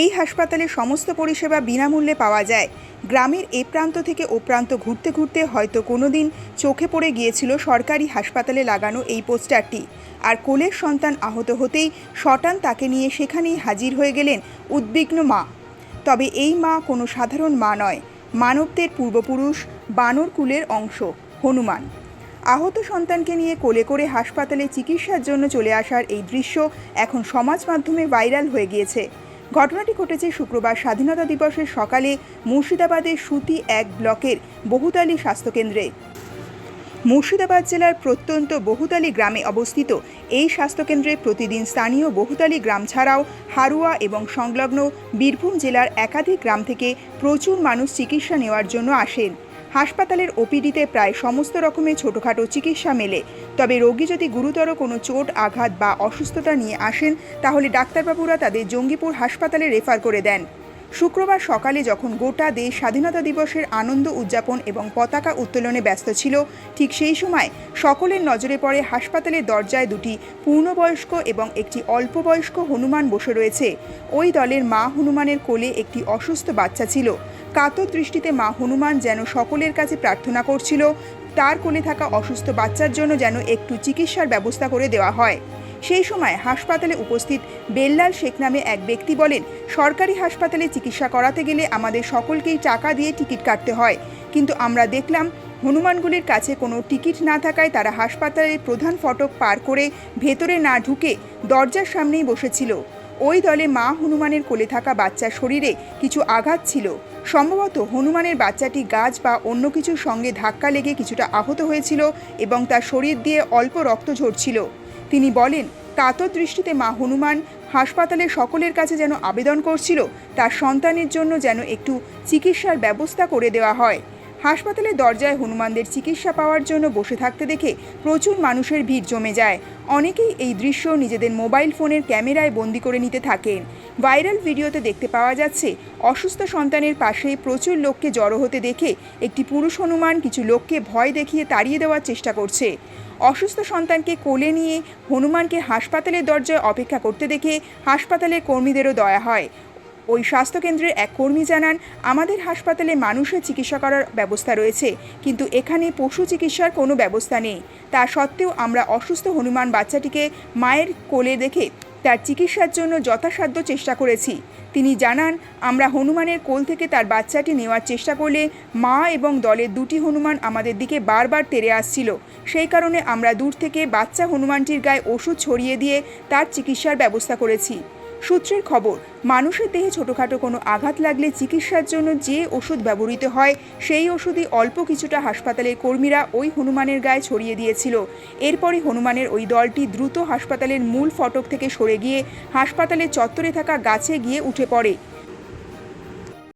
এই হাসপাতালে সমস্ত পরিষেবা বিনামূল্যে পাওয়া যায়। গ্রামের এ প্রান্ত থেকে ও প্রান্ত ঘুরতে ঘুরতে হয়তো কোনো দিন চোখে পড়ে গিয়েছিল সরকারি হাসপাতালে লাগানো এই পোস্টারটি। আর কোলের সন্তান আহত হতেই শটান তাকে নিয়ে সেখানেই হাজির হয়ে গেলেন উদ্বিগ্ন মা। তবে এই মা কোনো সাধারণ মা নয়, মানবদের পূর্বপুরুষ, বানর কুলের অংশ, হনুমান। আহত সন্তানকে নিয়ে কোলে করে হাসপাতালে চিকিৎসার জন্য চলে আসার এই দৃশ্য এখন সমাজ মাধ্যমে ভাইরাল হয়ে গিয়েছে। ঘটনাটি ঘটেছে শুক্রবার স্বাধীনতা দিবসের সকালে মুর্শিদাবাদের সুতি এক ব্লকের বহুতালী স্বাস্থ্যকেন্দ্রে। মুর্শিদাবাদ জেলার প্রত্যন্ত বহুতালী গ্রামে অবস্থিত এই স্বাস্থ্যকেন্দ্রে প্রতিদিন স্থানীয় বহুতালী গ্রাম ছাড়াও হারুয়া এবং সংলগ্ন বীরভূম জেলার একাধিক গ্রাম থেকে প্রচুর মানুষ চিকিৎসা নেওয়ার জন্য আসেন। হাসপাতালের ওপিডিতে প্রায় সমস্ত রকমের ছোটোখাটো চিকিৎসা মেলে। তবে রোগী যদি গুরুতর কোনো চোট, আঘাত বা অসুস্থতা নিয়ে আসেন, তাহলে ডাক্তারবাবুরা তাদের জঙ্গিপুর হাসপাতালে রেফার করে দেন। শুক্রবার সকালে যখন গোটা দেশ স্বাধীনতা দিবসের আনন্দ উদযাপন এবং পতাকা উত্তোলনে ব্যস্ত ছিল, ঠিক সেই সময় সকলের নজরে পড়ে হাসপাতালের দরজায় দুটি পূর্ণবয়স্ক এবং একটি অল্পবয়স্ক হনুমান বসে রয়েছে। ওই দলের মা হনুমানের কোলে একটি অসুস্থ বাচ্চা ছিল। কাতর দৃষ্টিতে মা হনুমান যেন সকলের কাছে প্রার্থনা করছিল, তার কোলে থাকা অসুস্থ বাচ্চার জন্য যেন একটু চিকিৎসার ব্যবস্থা করে দেওয়া হয়। সেই সময় হাসপাতালে উপস্থিত বেল্লাল শেখ নামে এক ব্যক্তি বলেন, সরকারি হাসপাতালে চিকিৎসা করাতে গেলে আমাদের সকলকেই টাকা দিয়ে টিকিট কাটতে হয়। কিন্তু আমরা দেখলাম, হনুমানগুলির কাছে কোনো টিকিট না থাকায় তারা হাসপাতালের প্রধান ফটক পার করে ভেতরে না ঢুকে দরজার সামনেই বসেছিল। ওই দলে মা হনুমানের কোলে থাকা বাচ্চার শরীরে কিছু আঘাত ছিল। সম্ভবত হনুমানের বাচ্চাটি গাছ বা অন্য কিছুর সঙ্গে ধাক্কা লেগে কিছুটা আহত হয়েছিল এবং তার শরীর দিয়ে অল্প রক্ত ঝরছিল। তিনি বলেন, কাতর দৃষ্টিতে মা হনুমান হাসপাতালে সকলের কাছে যেন আবেদন করছিল, তার সন্তানের জন্য যেন একটু চিকিৎসার ব্যবস্থা করে দেওয়া হয়। হাসপাতালের দরজায় হনুমানদের চিকিৎসা পাওয়ার জন্য বসে থাকতে দেখে প্রচুর মানুষের ভিড় জমে যায়। অনেকেই এই দৃশ্য নিজেদের মোবাইল ফোনের ক্যামেরায় বন্দি করে নিতে থাকেন। ভাইরাল ভিডিওতে দেখতে পাওয়া যাচ্ছে, অসুস্থ সন্তানের পাশে প্রচুর লোককে জড়ো হতে দেখে একটি পুরুষ হনুমান কিছু লোককে ভয় দেখিয়ে তাড়িয়ে দেওয়ার চেষ্টা করছে। অসুস্থ সন্তানকে কোলে নিয়ে হনুমানকে হাসপাতালের দরজায় অপেক্ষা করতে দেখে হাসপাতালের কর্মীদেরও দয়া হয়। ওই স্বাস্থ্যকেন্দ্রের এক কর্মী জানান, আমাদের হাসপাতালে মানুষের চিকিৎসা করার ব্যবস্থা রয়েছে, কিন্তু এখানে পশু চিকিৎসার কোনো ব্যবস্থা নেই। তা সত্ত্বেও আমরা অসুস্থ হনুমান বাচ্চাটিকে মায়ের কোলে দেখে তার চিকিৎসার জন্য যথাসাধ্য চেষ্টা করেছি। তিনি জানান, আমরা হনুমানের কোল থেকে তার বাচ্চাটি নেওয়ার চেষ্টা করলে মা এবং দলের দুটি হনুমান আমাদের দিকে বারবার তেড়ে আসছিল। সেই কারণে আমরা দূর থেকে বাচ্চা হনুমানটির গায়ে ওষুধ ছড়িয়ে দিয়ে তার চিকিৎসার ব্যবস্থা করেছি। সূত্রের খবর, মানুষের দেহে ছোটোখাটো কোনো আঘাত লাগলে চিকিৎসার জন্য যে ওষুধ ব্যবহৃত হয়, সেই ওষুধই অল্প কিছুটা হাসপাতালের কর্মীরা ওই হনুমানের গায়ে ছড়িয়ে দিয়েছিল। এরপরই হনুমানের ওই দলটি দ্রুত হাসপাতালের মূল ফটক থেকে সরে গিয়ে হাসপাতালের চত্বরে থাকা গাছে গিয়ে উঠে পড়ে।